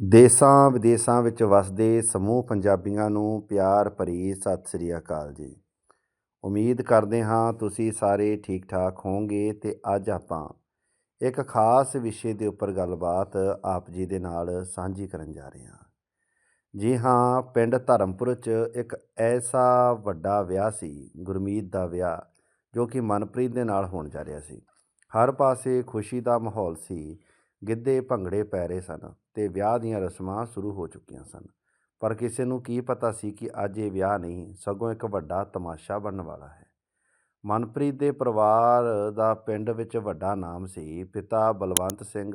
ਦੇਸਾਂ ਵਿਦੇਸਾਂ ਵਿੱਚ ਵਸਦੇ ਸਮੂਹ ਪੰਜਾਬੀਆਂ ਨੂੰ ਪਿਆਰ, ਭਰੀ ਸਤਿ ਸ੍ਰੀ ਅਕਾਲ ਜੀ। ਉਮੀਦ ਕਰਦੇ ਹਾਂ ਤੁਸੀਂ ਸਾਰੇ ਠੀਕ ਠਾਕ ਹੋਵੋਗੇ ਤੇ ਅੱਜ ਆਪਾਂ ਇੱਕ ਖਾਸ ਵਿਸ਼ੇ ਦੇ ਉੱਪਰ ਗੱਲਬਾਤ ਆਪ ਜੀ ਦੇ ਨਾਲ ਸਾਂਝੀ ਕਰਨ ਜਾ ਰਹੇ ਹਾਂ। ਜੀ ਹਾਂ, ਪਿੰਡ ਧਰਮਪੁਰ 'ਚ ਇੱਕ ਐਸਾ ਵੱਡਾ ਵਿਆਹ ਸੀ, ਗੁਰਮੀਤ ਦਾ ਵਿਆਹ, ਜੋ ਕਿ ਮਨਪ੍ਰੀਤ ਦੇ ਨਾਲ ਹੋਣ ਜਾ ਰਿਹਾ ਸੀ। ਹਰ ਪਾਸੇ ਖੁਸ਼ੀ ਦਾ ਮਾਹੌਲ ਸੀ ਗਿੱਧੇ ਭੰਗੜੇ ਪੈ ਰਹੇ ਸਨ ਤੇ ਵਿਆਹ ਦੀਆਂ ਰਸਮਾਂ ਸ਼ੁਰੂ ਹੋ ਚੁੱਕੀਆਂ ਸਨ। ਪਰ ਕਿਸੇ ਨੂੰ ਕੀ ਪਤਾ ਸੀ ਕਿ ਅੱਜ ਇਹ ਵਿਆਹ ਨਹੀਂ, ਸਗੋਂ ਇੱਕ ਵੱਡਾ ਤਮਾਸ਼ਾ ਬਣਨ ਵਾਲਾ ਹੈ। ਮਨਪ੍ਰੀਤ ਦੇ ਪਰਿਵਾਰ ਦਾ ਪਿੰਡ ਵਿੱਚ ਵੱਡਾ ਨਾਮ ਸੀ। ਪਿਤਾ ਬਲਵੰਤ ਸਿੰਘ,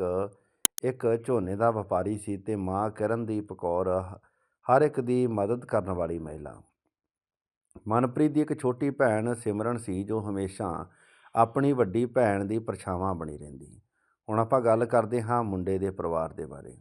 ਇੱਕ ਝੋਨੇ ਦਾ ਵਪਾਰੀ ਸੀ ਤੇ ਮਾਂ ਕਿਰਨਦੀਪ ਕੌਰ, ਹਰ ਇੱਕ ਦੀ ਮਦਦ ਕਰਨ ਵਾਲੀ ਮਹਿਲਾ। ਮਨਪ੍ਰੀਤ ਦੀ ਇੱਕ ਛੋਟੀ ਭੈਣ ਸਿਮਰਨ ਸੀ ਜੋ ਹਮੇਸ਼ਾ ਆਪਣੀ ਵੱਡੀ ਭੈਣ ਦੀ ਪਰਛਾਵਾਂ ਬਣੀ ਰਹਿੰਦੀ। ਹੁਣ ਆਪਾਂ ਗੱਲ ਕਰਦੇ ਹਾਂ ਮੁੰਡੇ ਦੇ ਪਰਿਵਾਰ ਦੇ ਬਾਰੇ।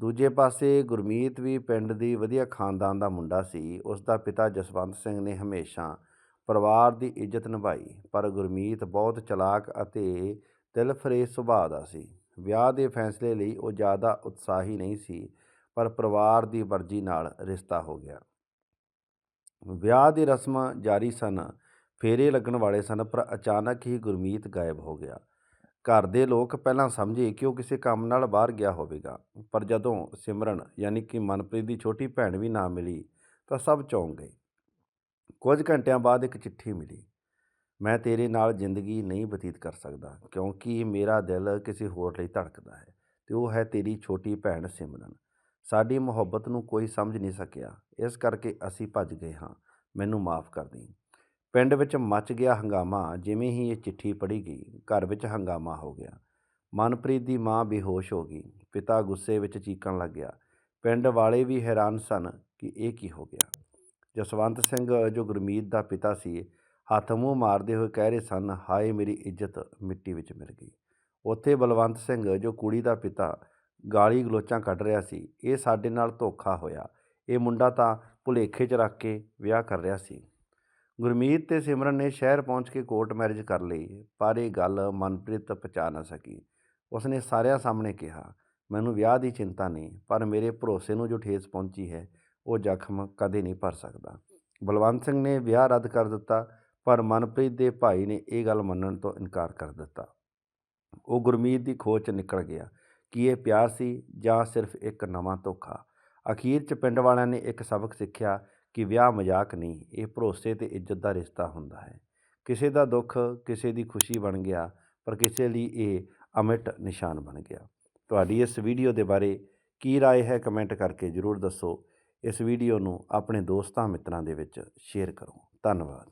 ਦੂਜੇ ਪਾਸੇ ਗੁਰਮੀਤ ਵੀ ਪਿੰਡ ਦੀ ਵਧੀਆ ਖਾਨਦਾਨ ਦਾ ਮੁੰਡਾ ਸੀ। ਉਸ ਦਾ ਪਿਤਾ ਜਸਵੰਤ ਸਿੰਘ ਨੇ ਹਮੇਸ਼ਾ ਪਰਿਵਾਰ ਦੀ ਇੱਜ਼ਤ ਨਿਭਾਈ, ਪਰ ਗੁਰਮੀਤ ਬਹੁਤ ਚਲਾਕ ਅਤੇ ਦਿਲਫਰੇਜ਼ ਸੁਭਾਅ ਦਾ ਸੀ। ਵਿਆਹ ਦੇ ਫੈਸਲੇ ਲਈ ਉਹ ਜ਼ਿਆਦਾ ਉਤਸ਼ਾਹੀ ਨਹੀਂ ਸੀ, ਪਰ ਪਰਿਵਾਰ ਦੀ ਮਰਜ਼ੀ ਨਾਲ ਰਿਸ਼ਤਾ ਹੋ ਗਿਆ। ਵਿਆਹ ਦੀ ਰਸਮਾਂ ਜਾਰੀ ਸਨ, ਫੇਰੇ ਲੱਗਣ ਵਾਲੇ ਸਨ, ਪਰ ਅਚਾਨਕ ਹੀ ਗੁਰਮੀਤ ਗਾਇਬ ਹੋ ਗਿਆ। ਘਰ ਦੇ ਲੋਕ ਪਹਿਲਾਂ ਸਮਝੇ ਕਿ ਉਹ ਕਿਸੇ ਕੰਮ ਨਾਲ ਬਾਹਰ ਗਿਆ ਹੋਵੇਗਾ। ਪਰ ਜਦੋਂ ਸਿਮਰਨ ਯਾਨੀ ਕਿ ਮਨਪ੍ਰੀਤ ਦੀ ਛੋਟੀ ਭੈਣ ਵੀ ਨਾ ਮਿਲੀ ਤਾਂ ਸਭ ਚੌਂਕ ਗਏ। ਕੁਝ ਘੰਟਿਆਂ ਬਾਅਦ ਇੱਕ ਚਿੱਠੀ ਮਿਲੀ। ਮੈਂ ਤੇਰੇ ਨਾਲ ਜ਼ਿੰਦਗੀ ਨਹੀਂ ਬਤੀਤ ਕਰ ਸਕਦਾ, ਕਿਉਂਕਿ ਮੇਰਾ ਦਿਲ ਕਿਸੇ ਹੋਰ ਲਈ ਧੜਕਦਾ ਹੈ, ਤੇ ਉਹ ਹੈ ਤੇਰੀ ਛੋਟੀ ਭੈਣ ਸਿਮਰਨ। ਸਾਡੀ ਮੁਹੱਬਤ ਨੂੰ ਕੋਈ ਸਮਝ ਨਹੀਂ ਸਕਿਆ। ਇਸ ਕਰਕੇ ਅਸੀਂ ਭੱਜ ਗਏ ਹਾਂ। ਮੈਨੂੰ ਮਾਫ ਕਰ ਦੇ ਪਿੰਡ ਵਿੱਚ ਮਚ ਗਿਆ ਹੰਗਾਮਾ, ਜਿਵੇਂ ਹੀ ਇਹ ਚਿੱਠੀ ਪੜ੍ਹੀ ਗਈ, ਘਰ ਵਿੱਚ ਹੰਗਾਮਾ ਹੋ ਗਿਆ। ਮਨਪ੍ਰੀਤ ਦੀ ਮਾਂ ਬੇਹੋਸ਼ ਹੋ ਗਈ, ਪਿਤਾ ਗੁੱਸੇ ਵਿੱਚ ਚੀਕਣ ਲੱਗਿਆ ਪਿੰਡ ਵਾਲੇ ਵੀ ਹੈਰਾਨ ਸਨ ਕਿ ਇਹ ਕੀ ਹੋ ਗਿਆ। ਜਸਵੰਤ ਸਿੰਘ, ਜੋ ਗੁਰਮੀਤ ਦਾ ਪਿਤਾ ਸੀ, ਹੱਥ ਮੂੰਹ ਮਾਰਦੇ ਹੋਏ ਕਹਿ ਰਹੇ ਸਨ, ਹਾਏ, ਮੇਰੀ ਇੱਜ਼ਤ ਮਿੱਟੀ ਵਿੱਚ ਮਿਲ ਗਈ। ਉੱਥੇ ਬਲਵੰਤ ਸਿੰਘ, ਜੋ ਕੁੜੀ ਦਾ ਪਿਤਾ, ਗਾਲੀ ਗਲੋਚਾਂ ਕੱਢ ਰਿਹਾ ਸੀ। ਇਹ ਸਾਡੇ ਨਾਲ ਧੋਖਾ ਹੋਇਆ। ਇਹ ਮੁੰਡਾ ਤਾਂ ਭੁਲੇਖੇ 'ਚ ਰੱਖ ਕੇ ਵਿਆਹ ਕਰ ਰਿਹਾ ਸੀ। ਗੁਰਮੀਤ ਤੇ ਸਿਮਰਨ ਨੇ ਸ਼ਹਿਰ ਪਹੁੰਚ ਕੇ ਕੋਰਟ ਮੈਰਿਜ ਕਰ ਲਈ, ਪਰ ਇਹ ਗੱਲ ਮਨਪ੍ਰੀਤ ਪਛਾ ਨਾ ਸਕੀ। ਉਸਨੇ ਸਾਰਿਆਂ ਸਾਹਮਣੇ ਕਿਹਾ, ਮੈਨੂੰ ਵਿਆਹ ਦੀ ਚਿੰਤਾ ਨਹੀਂ, ਪਰ ਮੇਰੇ ਭਰੋਸੇ ਨੂੰ ਜੋ ਠੇਸ ਪਹੁੰਚੀ ਹੈ, ਉਹ ਜ਼ਖਮ ਕਦੇ ਨਹੀਂ ਭਰ ਸਕਦਾ। ਬਲਵੰਤ ਸਿੰਘ ਨੇ ਵਿਆਹ ਰੱਦ ਕਰ ਦਿੱਤਾ, ਪਰ ਮਨਪ੍ਰੀਤ ਦੇ ਭਾਈ ਨੇ ਇਹ ਗੱਲ ਮੰਨਣ ਤੋਂ ਇਨਕਾਰ ਕਰ ਦਿੱਤਾ। ਉਹ ਗੁਰਮੀਤ ਦੀ ਖੋਜ 'ਚ ਨਿਕਲ ਗਿਆ, ਕਿ ਇਹ ਪਿਆਰ ਸੀ ਜਾਂ ਸਿਰਫ ਇੱਕ ਨਵਾਂ ਧੋਖਾ। ਅਖੀਰ 'ਚ ਪਿੰਡ ਵਾਲਿਆਂ ਨੇ ਇੱਕ ਸਬਕ ਸਿੱਖਿਆ ਕਿ ਵਿਆਹ ਮਜ਼ਾਕ ਨਹੀਂ ਇਹ ਭਰੋਸੇ ਤੇ ਇੱਜ਼ਤ ਦਾ ਰਿਸ਼ਤਾ ਹੁੰਦਾ ਹੈ ਕਿਸੇ ਦਾ ਦੁੱਖ ਕਿਸੇ ਦੀ ਖੁਸ਼ੀ ਬਣ ਗਿਆ ਪਰ ਕਿਸੇ ਲਈ ਇਹ ਅਮਿਟ ਨਿਸ਼ਾਨ ਬਣ ਗਿਆ ਤੁਹਾਡੀ ਇਸ ਵੀਡੀਓ ਦੇ ਬਾਰੇ ਕੀ رائے ਹੈ ਕਮੈਂਟ ਕਰਕੇ ਜ਼ਰੂਰ ਦੱਸੋ ਇਸ ਵੀਡੀਓ ਨੂੰ ਆਪਣੇ ਦੋਸਤਾਂ ਮਿੱਤਰਾਂ ਦੇ ਵਿੱਚ ਸ਼ੇਅਰ ਕਰੋ ਧੰਨਵਾਦ